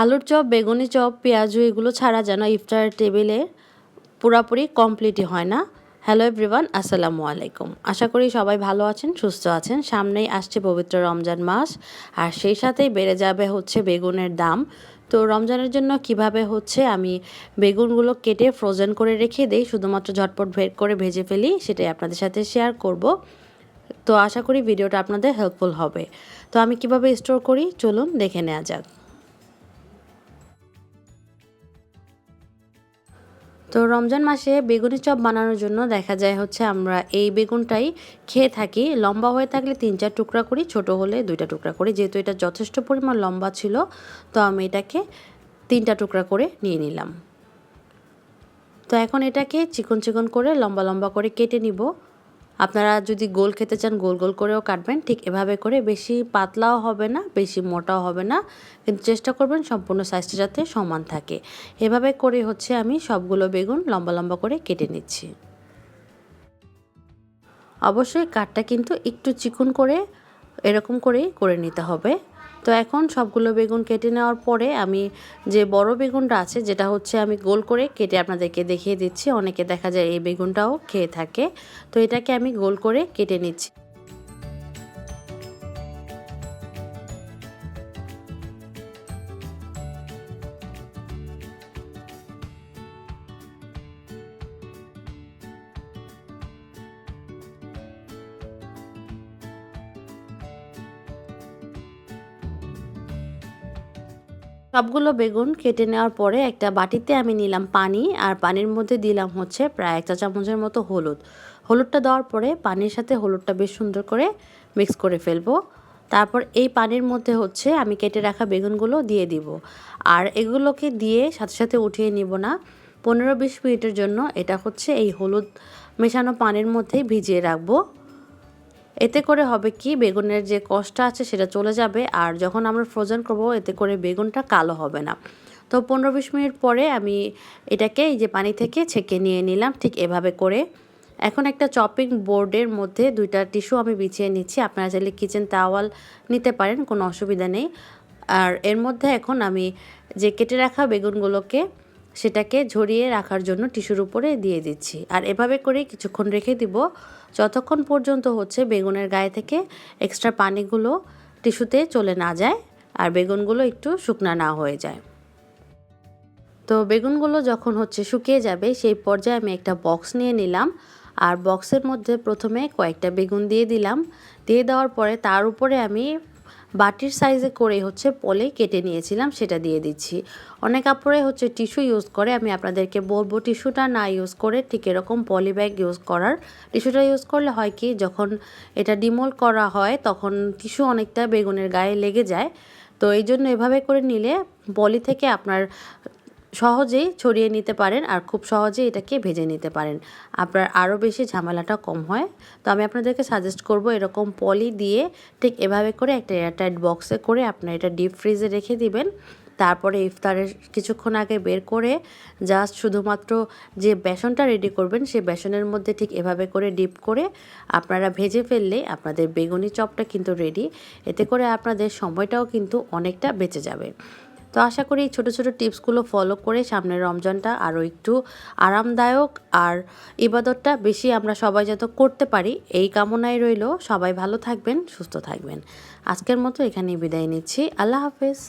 আলুর চপ, বেগুনি চপ, পেঁয়াজু, এগুলো ছাড়া যেন ইফতারের টেবিলে পুরাপুরি কমপ্লিটই হয় না। হ্যালো এভরিওয়ান আসসালামু আলাইকুম। আশা করি সবাই ভালো আছেন, সুস্থ আছেন। সামনেই আসছে পবিত্র রমজান মাস, আর সেই সাথেই বেড়ে যাবে হচ্ছে বেগুনের দাম। তো রমজানের জন্য কীভাবে হচ্ছে, আমি বেগুনগুলো কেটে ফ্রোজেন করে রেখে দিই, শুধুমাত্র ঝটপট ভেট করে ভেজে ফেলি, সেটাই আপনাদের সাথে শেয়ার করব। তো আশা করি ভিডিওটা আপনাদের হেল্পফুল হবে। তো আমি কীভাবে স্টোর করি, চলুন দেখে নেওয়া যাক। তো রমজান মাসে বেগুনি চপ বানানোর জন্য দেখা যায় হচ্ছে আমরা এই বেগুনটাই খেয়ে থাকি। লম্বা হয়ে থাকলে তিন চার টুকরা করি, ছোট হলে দুইটা টুকরা করি। যেহেতু এটা যথেষ্ট পরিমাণ লম্বা ছিল, তো আমি এটাকে তিনটা টুকরা করে নিয়ে নিলাম। তো এখন এটাকে চিকন চিকন করে লম্বা লম্বা করে কেটে নিব। আপনারা যদি গোল খেতে চান, গোল গোল করেও কাটবেন। ঠিক এভাবে করে বেশি পাতলাও হবে না, বেশি মোটাও হবে না। কিন্তু চেষ্টা করবেন সম্পূর্ণ সাইজটা যাতে সমান থাকে। এভাবে করে হচ্ছে আমি সবগুলো বেগুন লম্বা লম্বা করে কেটে নিচ্ছি। অবশ্যই কাঠটা কিন্তু একটু চিকন করে, এরকম করেই করে নিতে হবে। তো এখন সবগুলো বেগুন কেটে নেওয়ার পরে আমি যে বড় বেগুনটা আছে, যেটা হচ্ছে আমি গোল করে কেটে আপনাদেরকে দেখিয়ে দিচ্ছি। অনেকে দেখা যায় এই বেগুনটাও খেয়ে থাকে। তো এটাকে আমি গোল করে কেটে নিচ্ছি। সবগুলো বেগুন কেটে নেওয়ার পরে একটা বাটিতে আমি নিলাম পানি আর পানির মধ্যে দিলাম হচ্ছে প্রায় এক চা চামচের মতো হলুদ। হলুদটা দেওয়ার পরে পানির সাথে হলুদটা বেশ সুন্দর করে মিক্স করে ফেলব। তারপর এই পানির মধ্যে হচ্ছে আমি কেটে রাখা বেগুনগুলো দিয়ে দিব। আর এগুলোকে দিয়ে সাথে সাথে উঠিয়ে নিব না। পনেরো বিশ মিনিটের জন্য এটা হচ্ছে এই হলুদ মেশানো পানির মধ্যেই ভিজিয়ে রাখব। এতে করে হবে কি, বেগুনের যে কষ্টটা আছে সেটা চলে যাবে, আর যখন আমরা ফ্রোজেন করব, এতে করে বেগুনটা কালো হবে না। তো পনেরো বিশ মিনিট পরে আমি এটাকে এই যে পানি থেকে ছেঁকে নিয়ে নিলাম, ঠিক এভাবে করে। এখন একটা চপিং বোর্ডের মধ্যে দুইটা টিস্যু আমি বিছিয়ে নিচ্ছি, আপনারা চাইলে কিচেন তাওয়াল নিতে পারেন, কোনো অসুবিধা নেই। আর এর মধ্যে এখন আমি যে কেটে রাখা বেগুনগুলোকে সেটাকে ঝরিয়ে রাখার জন্য টিস্যুর উপরে দিয়ে দিচ্ছি। আর এভাবে করে কিছুক্ষণ রেখে দিব। যতক্ষণ পর্যন্ত হচ্ছে বেগুনের গায়ে থেকে এক্সট্রা পানিগুলো টিস্যুতে চলে না যায় আর বেগুনগুলো একটু শুকনা না হয়ে যায়। তো বেগুনগুলো যখন হচ্ছে শুকিয়ে যাবে, সেই পর্যায়ে আমি একটা বক্স নিয়ে নিলাম। আর বক্সের মধ্যে প্রথমে কয়েকটা বেগুন দিয়ে দিলাম। দিয়ে দেওয়ার পরে তার উপরে আমি বাটির সাইজে করে হচ্ছে পলে কেটে নিয়েছিলাম, সেটা দিয়ে দিচ্ছি। অনেক কাপড়ে হচ্ছে টিস্যু ইউজ করে, আমি আপনাদেরকে বলব টিস্যুটা না ইউজ করে ঠিক এরকম পলি ব্যাগ ইউজ করার। টিস্যুটা ইউজ করলে হয় কি, যখন এটা ডিমোল করা হয়, তখন টিস্যু অনেকটা বেগুনের গায়ে লেগে যায়। তো এই জন্য এভাবে করে নিলে পলি থেকে আপনার সহজেই ছড়িয়ে নিতে পারেন আর খুব সহজেই এটাকে ভেজে নিতে পারেন। আপনার আরও বেশি ঝামেলাটা কম হয়। তো আমি আপনাদেরকে সাজেস্ট করব এরকম পলি দিয়ে ঠিক এভাবে করে একটা এয়ারটাইট বক্সে করে আপনার এটা ডিপ ফ্রিজে রেখে দিবেন। তারপরে ইফতারের কিছুক্ষণ আগে বের করে জাস্ট শুধুমাত্র যে বেসনটা রেডি করবেন, সেই বেসনের মধ্যে ঠিক এভাবে করে ডিপ করে আপনারা ভেজে ফেললে আপনাদের বেগুনি চপটা কিন্তু রেডি এতে করে আপনাদের সময়টাও কিন্তু অনেকটা বেঁচে যাবে। তো আশা করি এই ছোটো ছোটো টিপসগুলো ফলো করে সামনের রমজানটা আরও একটু আরামদায়ক আর ইবাদতটা বেশি আমরা সবাই যত করতে পারি, এই কামনায় রইল। সবাই ভালো থাকবেন, সুস্থ থাকবেন। আজকের মতো এখানেই বিদায় নিচ্ছি। আল্লাহ হাফেজ।